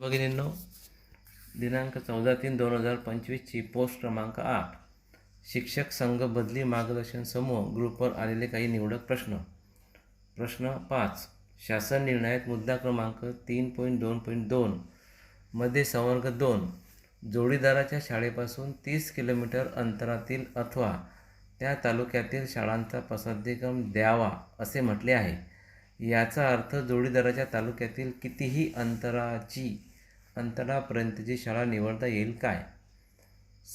भगिनींनो दिनांक चौदा तीन दोन हजार पंचवीसची पोस्ट क्रमांक आठ. शिक्षक संघ बदली मार्गदर्शन समूह ग्रुपवर आलेले काही निवडक प्रश्न. प्रश्न पाच. शासन निर्णयात मुद्दा क्रमांक तीन पॉईंट दोन पॉईंट दोन मध्ये संवर्ग दोन. जोडीदाराच्या शाळेपासून तीस किलोमीटर अंतरातील अथवा त्या तालुक्यातील शाळांचा पसंतीक्रम द्यावा असे म्हटले आहे. याचा अर्थ जोडीदाराच्या तालुक्यातील कितीही अंतराची अंतरापर्यंतची शाळा निवडता येईल काय?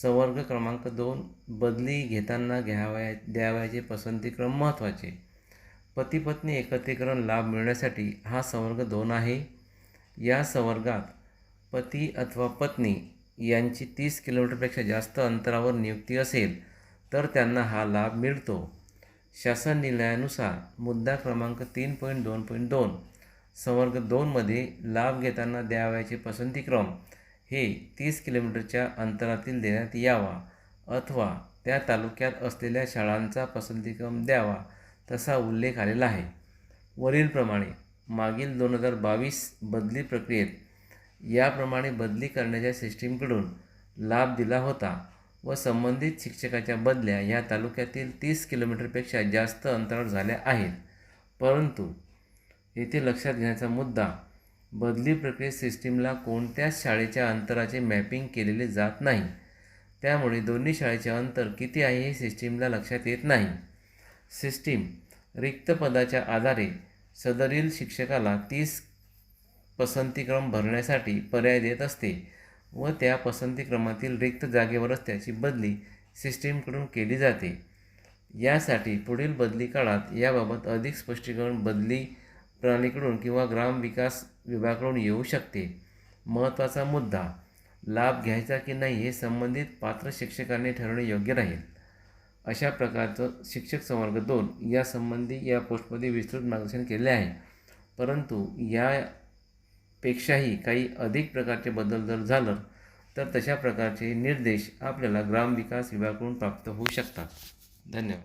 संवर्ग क्रमांक दोन बदली घेताना घ्यावया द्यावयाचे पसंतीक्रम महत्त्वाचे. पतीपत्नी एकत्रीकरण लाभ मिळण्यासाठी हा संवर्ग दोन आहे. या संवर्गात पती अथवा पत्नी यांची तीस किलोमीटरपेक्षा जास्त अंतरावर नियुक्ती असेल तर त्यांना हा लाभ मिळतो. शासन निर्णयानुसार मुद्दा क्रमांक तीन पॉईंट दोन पॉईंट दोन संवर्ग दोनमध्ये लाभ घेताना द्यावयाचे पसंतीक्रम हे तीस किलोमीटरच्या अंतरातील देण्यात यावा अथवा त्या तालुक्यात असलेल्या शाळांचा पसंतीक्रम द्यावा तसा उल्लेख आलेला आहे. वरीलप्रमाणे मागील दोन हजार बावीस बदली प्रक्रियेत याप्रमाणे बदली करण्याच्या सिस्टीमकडून लाभ दिला होता. व संबंधित शिक्षकाच्या बदल्या या तालुक्यातील तीस किलोमीटरपेक्षा जास्त अंतरावर झाल्या आहेत. परंतु येथे लक्षात घेण्याचा मुद्दा बदली प्रक्रियेत सिस्टीमला कोणत्याच शाळेच्या अंतराचे मॅपिंग केलेले जात नाही. त्यामुळे दोन्ही शाळेचे अंतर किती आहे हे सिस्टीमला लक्षात येत नाही. सिस्टीम रिक्त पदाच्या आधारे सदरील शिक्षकाला तीस पसंतीक्रम भरण्यासाठी पर्याय देत असते. व त्या पसंतीक्रमातील रिक्त जागेवरच त्याची बदली सिस्टीमकडून केली जाते. यासाठी पुढील बदली काळात याबाबत अधिक स्पष्टीकरण बदली प्रणालीकडून किंवा ग्रामविकास विभागाकडून येऊ शकते. महत्त्वाचा मुद्दा लाभ घ्यायचा की नाही हे संबंधित पात्र शिक्षकांनी ठरवणे योग्य राहील. अशा प्रकारचं शिक्षक संवर्ग दोन यासंबंधी या पोस्टमध्ये विस्तृत मार्गदर्शन केले आहे. परंतु या पेक्षाही काही अधिक प्रकारचे बदल जर झालं तर तशा प्रकारचे निर्देश आपल्याला ग्रामविकास विभागाकडून प्राप्त होऊ शकतात. धन्यवाद.